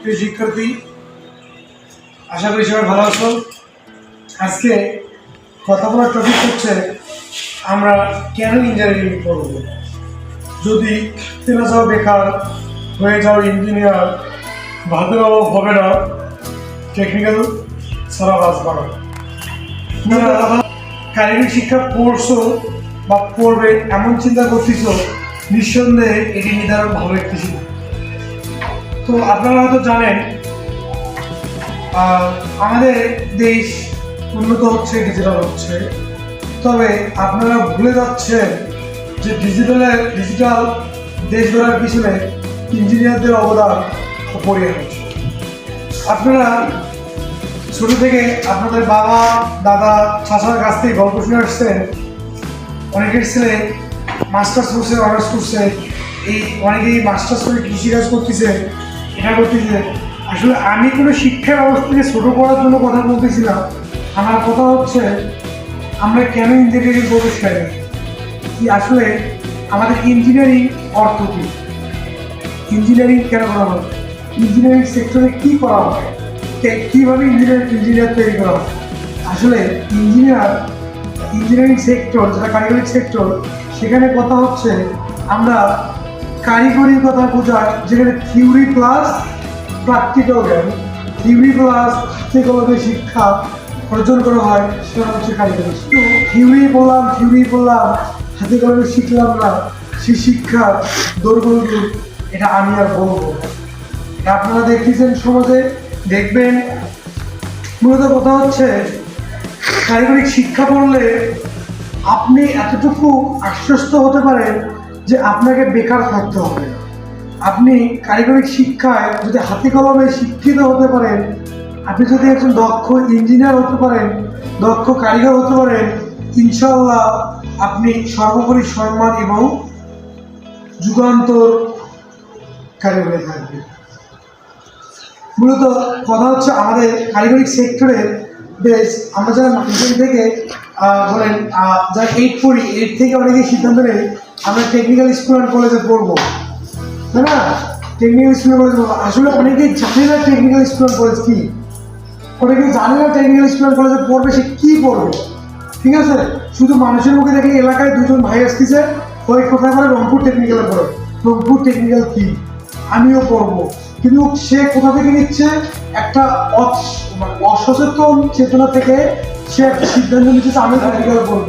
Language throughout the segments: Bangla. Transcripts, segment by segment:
প্রিয় শিক্ষার্থী আশা করি সবাই ভালো আছো। আজকে কথা বলার টপিক হচ্ছে আমরা কেন ইঞ্জিনিয়ারিং করব? যদি তেনা যাও বেকার হয়ে যাও ইঞ্জিনিয়ার ভালো হবে না টেকনিক্যাল বাঁচবা না তোমরা কারিগরি শিক্ষা পড়ছো বা পড়বে এমন চিন্তা করতেছ নিঃসন্দেহে এটি নির্ধারণ ভালো একটি শিক্ষা। তো আপনারা হয়তো জানেন আমাদের দেশ উন্নত হচ্ছে ডিজিটাল হচ্ছে। তবে আপনারা ভুলে যাচ্ছেন যে ডিজিটালের ডিজিটাল দেশ গড়ার পিছনে ইঞ্জিনিয়ারদের অবদান অপরিহার্য আপনারা ছোট থেকে আপনাদের বাবা, দাদা, চাচার কাছ থেকে গল্প শুনে আসছেন। অনেকের ছেলে মাস্টার্স করছে অনার্স করছে। এই অনেকেই মাস্টার্স করে কৃষিকাজ করতেছে। এটা করতেছে আসলে আমি কোনো শিক্ষা ব্যবস্থাকে ছোট করার জন্য কথা বলতেছি না আমার কথা হচ্ছে, আমরা কেন ইঞ্জিনিয়ারিং করতে চাই কি আসলে আমাদের ইঞ্জিনিয়ারিং অর্থ কী? ইঞ্জিনিয়ারিং কেন করা হয়? ইঞ্জিনিয়ারিং সেক্টরে কী করা হয়? কীভাবে ইঞ্জিনিয়ার ইঞ্জিনিয়ার তৈরি করা হয়? আসলে ইঞ্জিনিয়ার ইঞ্জিনিয়ারিং সেক্টর যেটা কারিগরি সেক্টর সেখানে কথা হচ্ছে, আমরা কারিগরি কথা বোঝায়, যেখানে থিওরি প্লাস প্র্যাকটিক্যাল জ্ঞান। থিওরি প্লাস কলমে শিক্ষা অর্জন করা হয়, সেটা হচ্ছে কারিগরি। তো থিওরি বললাম থিওরি বললাম, হাতে কলমে শিখলাম না সেই শিক্ষা দৌড়বন্ধু এটা আমি আর বলব আপনারা দেখতেছেন সমাজে, দেখবেন। মূলত কথা হচ্ছে কারিগরি শিক্ষা পড়লে আপনি এতটুকু আশ্বস্ত হতে পারেন যে আপনাকে বেকার থাকতে হবে। আপনি কারিগরি শিক্ষায় যদি হাতে কলমে শিক্ষিত হতে পারেন আপনি যদি একজন দক্ষ ইঞ্জিনিয়ার হতে পারেন দক্ষ কারিগর হতে পারেন ইনশাল্লাহ আপনি সর্বোপরি সম্মান এবং যুগান্তর কারিগরে থাকবেন মূলত কথা হচ্ছে আমাদের কারিগরি সেক্টরে বেশ আমরা যারা থেকে আহ, যারা এইট পড়ি এইট থেকে অনেকে সিদ্ধান্ত নেই আমরা টেকনিক্যাল স্কুল অ্যান্ড কলেজে পড়ব। তাই না? টেকনিক্যাল স্কুল কলেজ আসলে অনেকেই জানে না টেকনিক্যাল স্কুল অ্যান্ড কলেজ কী। অনেকেই জানে না টেকনিক্যাল স্কুল অ্যান্ড কলেজে পড়বে সে কী পড়বে। ঠিক আছে? শুধু মানুষের মুখে দেখে এলাকায় দুজন ভাই আসতেছে, ওই কোথায় বলে রংপুর টেকনিক্যালে পড়ে। রংপুর টেকনিক্যাল কী? আমিও পড়ব। কিন্তু সে কোথা থেকে নিচ্ছে? একটা মানে অসচেতন চেতনা থেকে সে একটা সিদ্ধান্ত নিচ্ছে আমি টেকনিক্যালে পড়ব।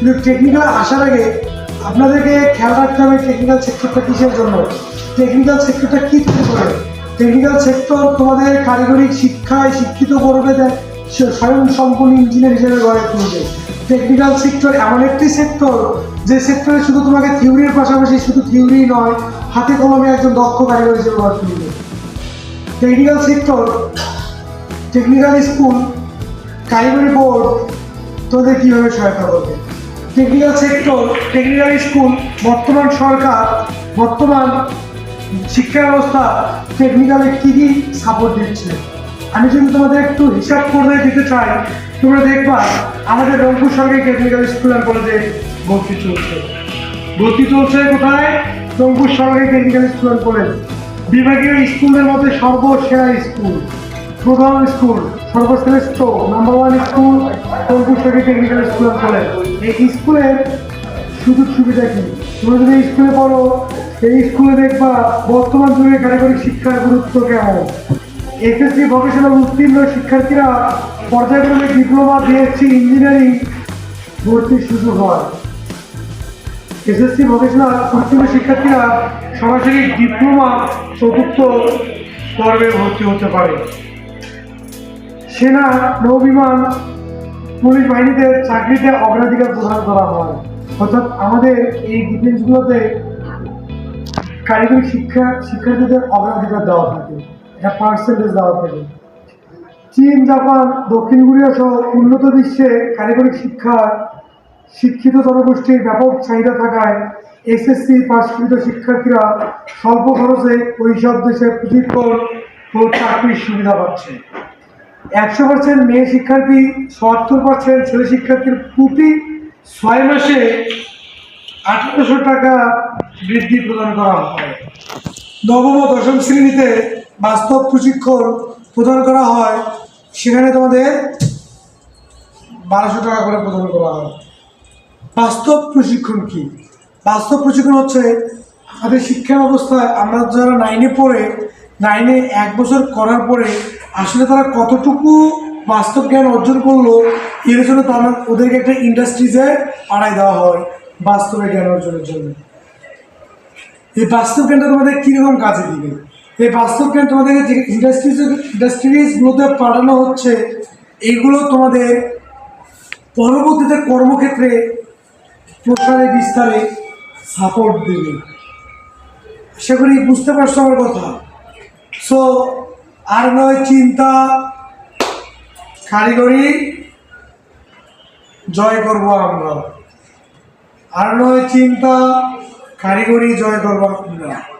কিন্তু টেকনিক্যালে আসার আগে আপনাদেরকে খেয়াল রাখতে হবে টেকনিক্যাল সেক্টরটা কিসের জন্য? টেকনিক্যাল সেক্টরটা কী তৈরি করে টেকনিক্যাল সেক্টর তোমাদের কারিগরি শিক্ষায় শিক্ষিত করবে স্বয়ং সম্পূর্ণ ইঞ্জিনিয়ার হিসেবে গড়ে তুলবে। টেকনিক্যাল সেক্টর এমন একটি সেক্টর যে সেক্টরে শুধু তোমাকে থিওরির পাশাপাশি শুধু থিওরি নয়, হাতে কলমে একজন দক্ষ কারিগর হিসেবে গড়ে তুলবে। টেকনিক্যাল সেক্টর টেকনিক্যাল স্কুল কারিগরি বোর্ড তোদের কীভাবে সহায়তা করবে? টেকনিক্যাল সেক্টর টেকনিক্যাল স্কুল বর্তমান সরকার, বর্তমান শিক্ষা ব্যবস্থা টেকনিক্যালে কী কী সাপোর্ট দিচ্ছে? আমি যদি তোমাদের একটু হিসাব করে দিতে চাই, তোমরা দেখবা আমাদের রংপুর সরকারি টেকনিক্যাল স্কুল অ্যান্ড কলেজে ভর্তি চলছে। ভর্তি চলছে কোথায়? রংপুর সরকারি টেকনিক্যাল স্কুল অ্যান্ড কলেজ বিভাগীয় স্কুলের মধ্যে সর্বসেরা স্কুল প্রধান স্কুল, সর্বশ্রেষ্ঠ নাম্বার ওয়ান স্কুল সরকারি টেকনিক্যাল স্কুল অ্যান্ড কলেজ এই স্কুলের সুযোগ সুবিধা কি? তোমরা যদি স্কুলে পড়ো, এই স্কুলে দেখবা বর্তমান যুগে কারিগরি শিক্ষার গুরুত্ব কেমন? এসএসসি ভোকেশনাল উত্তীর্ণ শিক্ষার্থীরা পর্যায়ক্রমে ডিপ্লোমা বিএসসি ইঞ্জিনিয়ারিং ভর্তির সুযোগ হয়। এসএসসি ভোকেশনাল উত্তীর্ণ শিক্ষার্থীরা সরাসরি ডিপ্লোমা চতুর্থ পর্বে ভর্তি হতে পারে। সেনা, নৌবিমান, পুলিশ বাহিনীতে চাকরিতে অগ্রাধিকার প্রদান করা হয়। অর্থাৎ আমাদের এই ডিফেন্সগুলোতে কারিগরি শিক্ষা, শিক্ষার্থীদের অগ্রাধিকার দেওয়া থাকে এটা পার্সেন্টেজ দেওয়া থাকে। চীন, জাপান, দক্ষিণ কোরিয়া সহ উন্নত বিশ্বে কারিগরি শিক্ষার শিক্ষিত জনগোষ্ঠীর ব্যাপক চাহিদা থাকায় এসএসসি পাশকৃত শিক্ষার্থীরা স্বল্প খরচে ওইসব দেশে প্রশিক্ষণ ও চাকরির সুবিধা পাচ্ছে একশো পার্সেন্ট মেয়ে শিক্ষার্থী, সত্তর পার্সেন্ট ছেলে শিক্ষার্থীর প্রতি ছয় মাসে আঠারোশো টাকা বৃদ্ধি প্রদান করা হয়। নবম ও দশম শ্রেণীতে বাস্তব প্রশিক্ষণ প্রদান করা হয়। সেখানে তোমাদের বারোশো টাকা করে প্রদান করা হয়। বাস্তব প্রশিক্ষণ কি? বাস্তব প্রশিক্ষণ হচ্ছে আমাদের শিক্ষা ব্যবস্থায় আমরা যারা নাইনে পড়ে নাইনে এক বছর করার পরে আসলে তারা কতটুকু বাস্তব জ্ঞান অর্জন করল, এর জন্য তারা ওদেরকে একটা ইন্ডাস্ট্রিজে পাঠাই দেওয়া হয় বাস্তবে জ্ঞান অর্জনের জন্য। এই বাস্তব জ্ঞানটা তোমাদের কীরকম কাজে দিবে? এই বাস্তব জ্ঞান তোমাদের যে ইন্ডাস্ট্রিজ ইন্ডাস্ট্রিজগুলোতে পাঠানো হচ্ছে, এইগুলো তোমাদের পরবর্তীতে কর্মক্ষেত্রে প্রসারে, বিস্তারে সাপোর্ট দেবে। করি বুঝতে পারছ আমার কথা। সো আর নয় চিন্তা, কারিগরি জয় করব আমরা। আর নয় চিন্তা, কারিগরি জয় করব আমরা।